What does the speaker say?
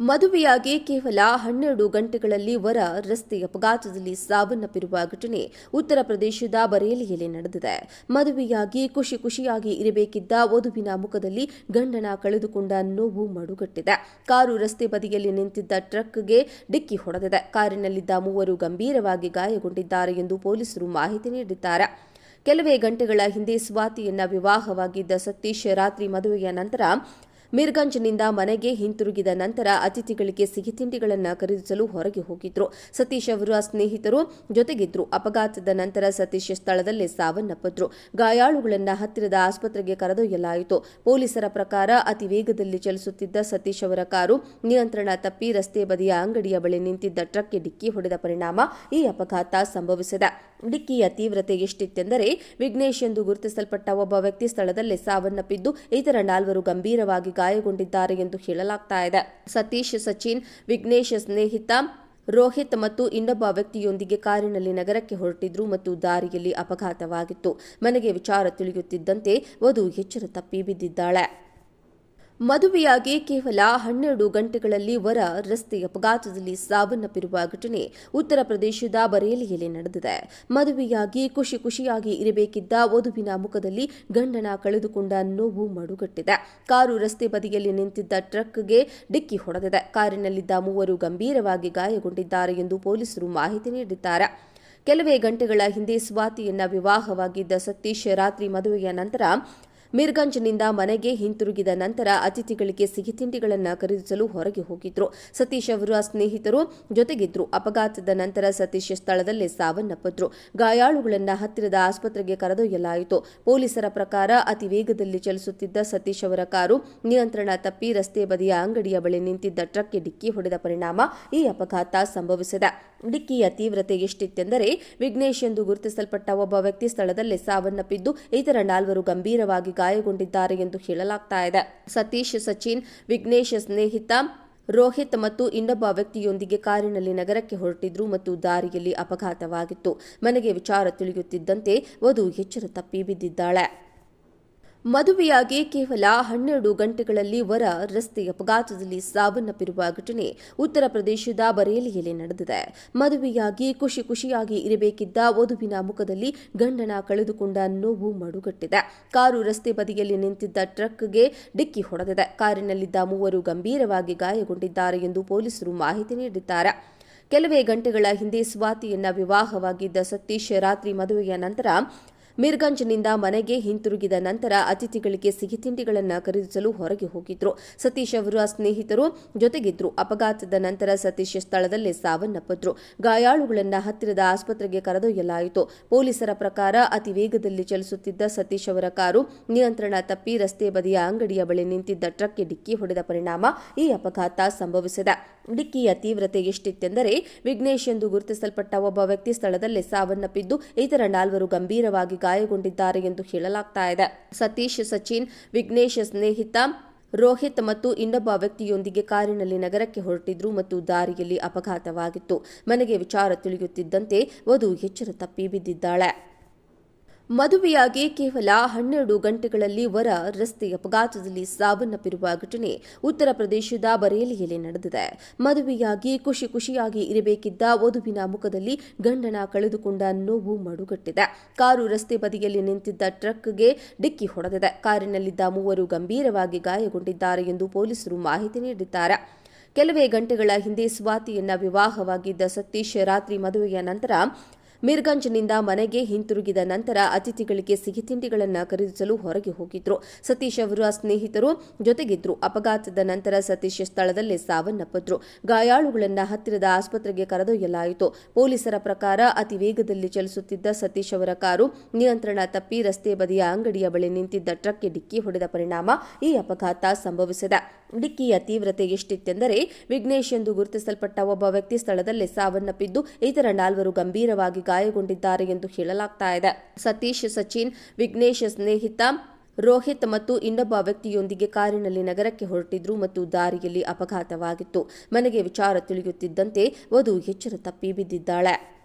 ಮದುವೆಯಾಗಿ ಕೇವಲ ಹನ್ನೆರಡು ಗಂಟೆಗಳಲ್ಲಿ ವರ ರಸ್ತೆ ಅಪಘಾತದಲ್ಲಿ ಸಾವನ್ನಪ್ಪಿರುವ ಘಟನೆ ಉತ್ತರ ಪ್ರದೇಶದ ಬರೇಲಿಯಲ್ಲಿ ನಡೆದಿದೆ. ಮದುವೆಯಾಗಿ ಖುಷಿ ಖುಷಿಯಾಗಿ ಇರಬೇಕಿದ್ದ ವಧುವಿನ ಮುಖದಲ್ಲಿ ಗಂಡನ ಕಳೆದುಕೊಂಡ ನೋವು ಮಡುಗಟ್ಟಿದೆ. ಕಾರು ರಸ್ತೆ ಬದಿಯಲ್ಲಿ ನಿಂತಿದ್ದ ಟ್ರಕ್ಗೆ ಡಿಕ್ಕಿ ಹೊಡೆದಿದೆ. ಕಾರಿನಲ್ಲಿದ್ದ ಮೂವರು ಗಂಭೀರವಾಗಿ ಗಾಯಗೊಂಡಿದ್ದಾರೆ ಎಂದು ಪೊಲೀಸರು ಮಾಹಿತಿ ನೀಡಿದ್ದಾರೆ. ಕೆಲವೇ ಗಂಟೆಗಳ ಹಿಂದೆ ಸ್ವಾತಿಯನ್ನ ವಿವಾಹವಾಗಿದ್ದ ಸತೀಶ್ ರಾತ್ರಿ ಮದುವೆಯ ನಂತರ ಮಿರ್ಗಂಜ್ನಿಂದ ಮನೆಗೆ ಹಿಂತಿರುಗಿದ ನಂತರ ಅತಿಥಿಗಳಿಗೆ ಸಿಹಿ ತಿಂಡಿಗಳನ್ನು ಖರೀದಿಸಲು ಹೊರಗೆ ಹೋಗಿದ್ರು. ಸತೀಶ್ ಅವರ ಸ್ನೇಹಿತರು ಜೊತೆಗಿದ್ರು. ಅಪಘಾತದ ನಂತರ ಸತೀಶ್ ಸ್ಥಳದಲ್ಲೇ ಸಾವನ್ನಪ್ಪಿದ್ರು. ಗಾಯಾಳುಗಳನ್ನು ಹತ್ತಿರದ ಆಸ್ಪತ್ರೆಗೆ ಕರೆದೊಯ್ಯಲಾಯಿತು. ಪೊಲೀಸರ ಪ್ರಕಾರ ಅತಿ ವೇಗದಲ್ಲಿ ಚಲಿಸುತ್ತಿದ್ದ ಸತೀಶ್ ಅವರ ಕಾರು ನಿಯಂತ್ರಣ ತಪ್ಪಿ ರಸ್ತೆ ಬದಿಯ ಅಂಗಡಿಯ ಬಳಿ ನಿಂತಿದ್ದ ಟ್ರಕ್ಗೆ ಡಿಕ್ಕಿ ಹೊಡೆದ ಪರಿಣಾಮ ಈ ಅಪಘಾತ ಸಂಭವಿಸಿದೆ. ಡಿಕ್ಕಿಯ ತೀವ್ರತೆ ಎಷ್ಟಿತ್ತೆಂದರೆ ವಿಘ್ನೇಶ್ ಎಂದು ಗುರುತಿಸಲ್ಪಟ್ಟ ಒಬ್ಬ ವ್ಯಕ್ತಿ ಸ್ಥಳದಲ್ಲೇ ಸಾವನ್ನಪ್ಪಿದ್ದು ಇತರ ನಾಲ್ವರು ಗಂಭೀರವಾಗಿ ಗಾಯಗೊಂಡಿದ್ದಾರೆ ಎಂದು ಹೇಳಲಾಗ್ತಾ ಇದೆ. ಸತೀಶ್, ಸಚಿನ್, ವಿಘ್ನೇಶ್ ಸ್ನೇಹಿತ ರೋಹಿತ್ ಮತ್ತು ಇನ್ನೊಬ್ಬ ವ್ಯಕ್ತಿಯೊಂದಿಗೆ ಕಾರಿನಲ್ಲಿ ನಗರಕ್ಕೆ ಹೊರಟಿದ್ರು ಮತ್ತು ದಾರಿಯಲ್ಲಿ ಅಪಘಾತವಾಗಿತ್ತು. ಮನೆಗೆ ವಿಚಾರ ತಿಳಿಯುತ್ತಿದ್ದಂತೆ ವಧು ಎಚ್ಚರ ತಪ್ಪಿ ಬಿದ್ದಿದ್ದಾಳೆ. ಮದುವೆಯಾಗಿ ಕೇವಲ ಹನ್ನೆರಡು ಗಂಟೆಗಳಲ್ಲಿ ವರ ರಸ್ತೆ ಅಪಘಾತದಲ್ಲಿ ಸಾವನ್ನಪ್ಪಿರುವ ಘಟನೆ ಉತ್ತರ ಪ್ರದೇಶದ ಬರೇಲಿಯಲ್ಲಿ ನಡೆದಿದೆ. ಮದುವೆಯಾಗಿ ಖುಷಿ ಖುಷಿಯಾಗಿ ಇರಬೇಕಿದ್ದ ವಧುವಿನ ಮುಖದಲ್ಲಿ ಗಂಡನ ಕಳೆದುಕೊಂಡ ನೋವು ಮಡುಗಟ್ಟಿದೆ. ಕಾರು ರಸ್ತೆ ಬದಿಯಲ್ಲಿ ನಿಂತಿದ್ದ ಟ್ರಕ್ಗೆ ಡಿಕ್ಕಿ ಹೊಡೆದಿದೆ. ಕಾರಿನಲ್ಲಿದ್ದ ಮೂವರು ಗಂಭೀರವಾಗಿ ಗಾಯಗೊಂಡಿದ್ದಾರೆ ಎಂದು ಪೊಲೀಸರು ಮಾಹಿತಿ ನೀಡಿದ್ದಾರೆ. ಕೆಲವೇ ಗಂಟೆಗಳ ಹಿಂದೆ ಸ್ವಾತಿಯನ್ನ ವಿವಾಹವಾಗಿದ್ದ ಸತೀಶ್ ರಾತ್ರಿ ಮದುವೆಯ ನಂತರ ಮಿರ್ಗಂಜ್ನಿಂದ ಮನೆಗೆ ಹಿಂತಿರುಗಿದ ನಂತರ ಅತಿಥಿಗಳಿಗೆ ಸಿಹಿ ತಿಂಡಿಗಳನ್ನು ಖರೀದಿಸಲು ಹೊರಗೆ ಹೋಗಿದ್ರು. ಸತೀಶ್ ಅವರ ಸ್ನೇಹಿತರು ಜೊತೆಗಿದ್ರು. ಅಪಘಾತದ ನಂತರ ಸತೀಶ್ ಸ್ಥಳದಲ್ಲೇ ಸಾವನ್ನಪ್ಪಿದ್ರು. ಗಾಯಾಳುಗಳನ್ನು ಹತ್ತಿರದ ಆಸ್ಪತ್ರೆಗೆ ಕರೆದೊಯ್ಯಲಾಯಿತು. ಪೊಲೀಸರ ಪ್ರಕಾರ ಅತಿ ವೇಗದಲ್ಲಿ ಚಲಿಸುತ್ತಿದ್ದ ಸತೀಶ್ ಅವರ ಕಾರು ನಿಯಂತ್ರಣ ತಪ್ಪಿ ರಸ್ತೆ ಬದಿಯ ಅಂಗಡಿಯ ಬಳಿ ನಿಂತಿದ್ದ ಟ್ರಕ್ಗೆ ಡಿಕ್ಕಿ ಹೊಡೆದ ಪರಿಣಾಮ ಈ ಅಪಘಾತ ಸಂಭವಿಸಿದೆ. ಡಿಕ್ಕಿಯ ತೀವ್ರತೆ ಎಷ್ಟಿತ್ತೆಂದರೆ ವಿಘ್ನೇಶ್ ಎಂದು ಗುರುತಿಸಲ್ಪಟ್ಟ ಒಬ್ಬ ವ್ಯಕ್ತಿ ಸ್ಥಳದಲ್ಲೇ ಸಾವನ್ನಪ್ಪಿದ್ದು, ಇತರ ನಾಲ್ವರು ಗಂಭೀರವಾಗಿ ಗಾಯಗೊಂಡಿದ್ದಾರೆ ಎಂದು ಹೇಳಲಾಗ್ತಾ ಇದೆ. ಸತೀಶ್, ಸಚಿನ್, ವಿಘ್ನೇಶ್ ಸ್ನೇಹಿತ ರೋಹಿತ್ ಮತ್ತು ಇನ್ನೊಬ್ಬ ವ್ಯಕ್ತಿಯೊಂದಿಗೆ ಕಾರಿನಲ್ಲಿ ನಗರಕ್ಕೆ ಹೊರಟಿದ್ರು ಮತ್ತು ದಾರಿಯಲ್ಲಿ ಅಪಘಾತವಾಗಿತ್ತು. ಮನೆಗೆ ವಿಚಾರ ತಿಳಿಯುತ್ತಿದ್ದಂತೆ ವಧು ಎಚ್ಚರ ತಪ್ಪಿ ಬಿದ್ದಿದ್ದಾಳೆ. ಮದುವೆಯಾಗಿ ಕೇವಲ ಹನ್ನೆರಡು ಗಂಟೆಗಳಲ್ಲಿ ವರ, ರಸ್ತೆ ಅಪಘಾತದಲ್ಲಿ ಸಾವನ್ನಪ್ಪಿರುವ ಘಟನೆ ಉತ್ತರ ಪ್ರದೇಶದ ಬರೇಲಿಯಲ್ಲಿ ನಡೆದಿದೆ. ಮದುವೆಯಾಗಿ ಖುಷಿ ಖುಷಿಯಾಗಿ ಇರಬೇಕಿದ್ದ ವಧುವಿನ ಮುಖದಲ್ಲಿ ಗಂಡನ ಕಳೆದುಕೊಂಡ ನೋವು ಮಡುಗಟ್ಟಿದೆ. ಕಾರು ರಸ್ತೆ ಬದಿಯಲ್ಲಿ ನಿಂತಿದ್ದ ಟ್ರಕ್ಗೆ ಡಿಕ್ಕಿ ಹೊಡೆದಿದೆ. ಕಾರಿನಲ್ಲಿದ್ದ ಮೂವರು ಗಂಭೀರವಾಗಿ ಗಾಯಗೊಂಡಿದ್ದಾರೆ ಎಂದು ಪೊಲೀಸರು ಮಾಹಿತಿ ನೀಡಿದ್ದಾರೆ. ಕೆಲವೇ ಗಂಟೆಗಳ ಹಿಂದೆ ಸ್ವಾತಿಯನ್ನ ವಿವಾಹವಾಗಿದ್ದ ಸತೀಶ್ ರಾತ್ರಿ ಮದುವೆಯ ನಂತರ ಮಿರ್ಗಂಜ್ನಿಂದ ಮನೆಗೆ ಹಿಂತಿರುಗಿದ ನಂತರ ಅತಿಥಿಗಳಿಗೆ ಸಿಹಿ ತಿಂಡಿಗಳನ್ನು ಖರೀದಿಸಲು ಹೊರಗೆ ಹೋಗಿದ್ರು. ಸತೀಶ್ ಅವರ ಸ್ನೇಹಿತರು ಜೊತೆಗಿದ್ರು. ಅಪಘಾತದ ನಂತರ ಸತೀಶ್ ಸ್ಥಳದಲ್ಲೇ ಸಾವನ್ನಪ್ಪಿದ್ರು. ಗಾಯಾಳುಗಳನ್ನು ಹತ್ತಿರದ ಆಸ್ಪತ್ರೆಗೆ ಕರೆದೊಯ್ಯಲಾಯಿತು. ಪೊಲೀಸರ ಪ್ರಕಾರ ಅತಿ ವೇಗದಲ್ಲಿ ಚಲಿಸುತ್ತಿದ್ದ ಸತೀಶ್ ಅವರ ಕಾರು ನಿಯಂತ್ರಣ ತಪ್ಪಿ ರಸ್ತೆ ಬದಿಯ ಅಂಗಡಿಯ ಬಳಿ ನಿಂತಿದ್ದ ಟ್ರಕ್ಗೆ ಡಿಕ್ಕಿ ಹೊಡೆದ ಪರಿಣಾಮ ಈ ಅಪಘಾತ ಸಂಭವಿಸಿದೆ. ಡಿಕ್ಕಿಯ ತೀವ್ರತೆ ಎಷ್ಟಿತ್ತೆಂದರೆ ವಿಘ್ನೇಶ್ ಎಂದು ಗುರುತಿಸಲ್ಪಟ್ಟ ಒಬ್ಬ ವ್ಯಕ್ತಿ ಸ್ಥಳದಲ್ಲೇ ಸಾವನ್ನಪ್ಪಿದ್ದು, ಇತರ ನಾಲ್ವರು ಗಂಭೀರವಾಗಿ ಗಾಯಗೊಂಡಿದ್ದಾರೆ ಎಂದು ಹೇಳಲಾಗ್ತಾ ಇದೆ. ಸತೀಶ್, ಸಚಿನ್, ವಿಘ್ನೇಶ್ ಸ್ನೇಹಿತ, ರೋಹಿತ್ ಮತ್ತು ಇನ್ನೊಬ್ಬ ವ್ಯಕ್ತಿಯೊಂದಿಗೆ ಕಾರಿನಲ್ಲಿ ನಗರಕ್ಕೆ ಹೊರಟಿದ್ರು ಮತ್ತು ದಾರಿಯಲ್ಲಿ ಅಪಘಾತವಾಗಿತ್ತು. ಮನೆಗೆ ವಿಚಾರ ತಿಳಿಯುತ್ತಿದ್ದಂತೆ ವಧು ಎಚ್ಚರ ತಪ್ಪಿ ಬಿದ್ದಿದ್ದಾಳೆ. ಮದುವೆಯಾಗಿ ಕೇವಲ ಹನ್ನೆರಡು ಗಂಟೆಗಳಲ್ಲಿ ವರ ರಸ್ತೆ ಅಪಘಾತದಲ್ಲಿ ಸಾವನ್ನಪ್ಪಿರುವ ಘಟನೆ ಉತ್ತರ ಪ್ರದೇಶದ ಬರೇಲಿಯಲ್ಲಿ ನಡೆದಿದೆ. ಮದುವೆಯಾಗಿ ಖುಷಿ ಖುಷಿಯಾಗಿ ಇರಬೇಕಿದ್ದ ವಧುವಿನ ಮುಖದಲ್ಲಿ ಗಂಡನ ಕಳೆದುಕೊಂಡ ನೋವು ಮಡುಗಟ್ಟಿದೆ. ಕಾರು ರಸ್ತೆ ಬದಿಯಲ್ಲಿ ನಿಂತಿದ್ದ ಟ್ರಕ್ಗೆ ಡಿಕ್ಕಿ ಹೊಡೆದಿದೆ. ಕಾರಿನಲ್ಲಿದ್ದ ಮೂವರು ಗಂಭೀರವಾಗಿ ಗಾಯಗೊಂಡಿದ್ದಾರೆ ಎಂದು ಪೊಲೀಸರು ಮಾಹಿತಿ ನೀಡಿದ್ದಾರೆ. ಕೆಲವೇ ಗಂಟೆಗಳ ಹಿಂದೆ ಸ್ವಾತಿಯನ್ನ ವಿವಾಹವಾಗಿದ್ದ ಸತೀಶ್ ರಾತ್ರಿ ಮದುವೆಯ ನಂತರ ಮಿರ್ಗಂಜ್ನಿಂದ ಮನೆಗೆ ಹಿಂತಿರುಗಿದ ನಂತರ ಅತಿಥಿಗಳಿಗೆ ಸಿಹಿ ತಿಂಡಿಗಳನ್ನು ಖರೀದಿಸಲು ಹೊರಗೆ ಹೋಗಿದ್ರು. ಸತೀಶ್ ಅವರ ಸ್ನೇಹಿತರು ಜೊತೆಗಿದ್ರು. ಅಪಘಾತದ ನಂತರ ಸತೀಶ್ ಸ್ಥಳದಲ್ಲೇ ಸಾವನ್ನಪ್ಪಿದ್ರು. ಗಾಯಾಳುಗಳನ್ನು ಹತ್ತಿರದ ಆಸ್ಪತ್ರೆಗೆ ಕರೆದೊಯ್ಯಲಾಯಿತು. ಪೊಲೀಸರ ಪ್ರಕಾರ ಅತಿ ವೇಗದಲ್ಲಿ ಚಲಿಸುತ್ತಿದ್ದ ಸತೀಶ್ ಅವರ ಕಾರು ನಿಯಂತ್ರಣ ತಪ್ಪಿ ರಸ್ತೆ ಬದಿಯ ಅಂಗಡಿಯ ಬಳಿ ನಿಂತಿದ್ದ ಟ್ರಕ್ಗೆ ಡಿಕ್ಕಿ ಹೊಡೆದ ಪರಿಣಾಮ ಈ ಅಪಘಾತ ಸಂಭವಿಸಿದೆ. ಡಿಕ್ಕಿಯ ತೀವ್ರತೆ ಎಷ್ಟಿತ್ತೆಂದರೆ ವಿಘ್ನೇಶ್ ಎಂದು ಗುರುತಿಸಲ್ಪಟ್ಟ ಒಬ್ಬ ವ್ಯಕ್ತಿ ಸ್ಥಳದಲ್ಲೇ ಸಾವನ್ನಪ್ಪಿದ್ದು, ಇತರ ನಾಲ್ವರು ಗಂಭೀರವಾಗಿ ಗಾಯಗೊಂಡಿದ್ದಾರೆ ಎಂದು ಹೇಳಲಾಗ್ತಾ ಇದೆ. ಸತೀಶ್, ಸಚಿನ್, ವಿಘ್ನೇಶ್ ಸ್ನೇಹಿತ ರೋಹಿತ್ ಮತ್ತು ಇನ್ನೊಬ್ಬ ವ್ಯಕ್ತಿಯೊಂದಿಗೆ ಕಾರಿನಲ್ಲಿ ನಗರಕ್ಕೆ ಹೊರಟಿದ್ರು ಮತ್ತು ದಾರಿಯಲ್ಲಿ ಅಪಘಾತವಾಗಿತ್ತು. ಮನೆಗೆ ವಿಚಾರ ತಿಳಿಯುತ್ತಿದ್ದಂತೆ ವಧು ಎಚ್ಚರ ತಪ್ಪಿ ಬಿದ್ದಿದ್ದಾಳೆ.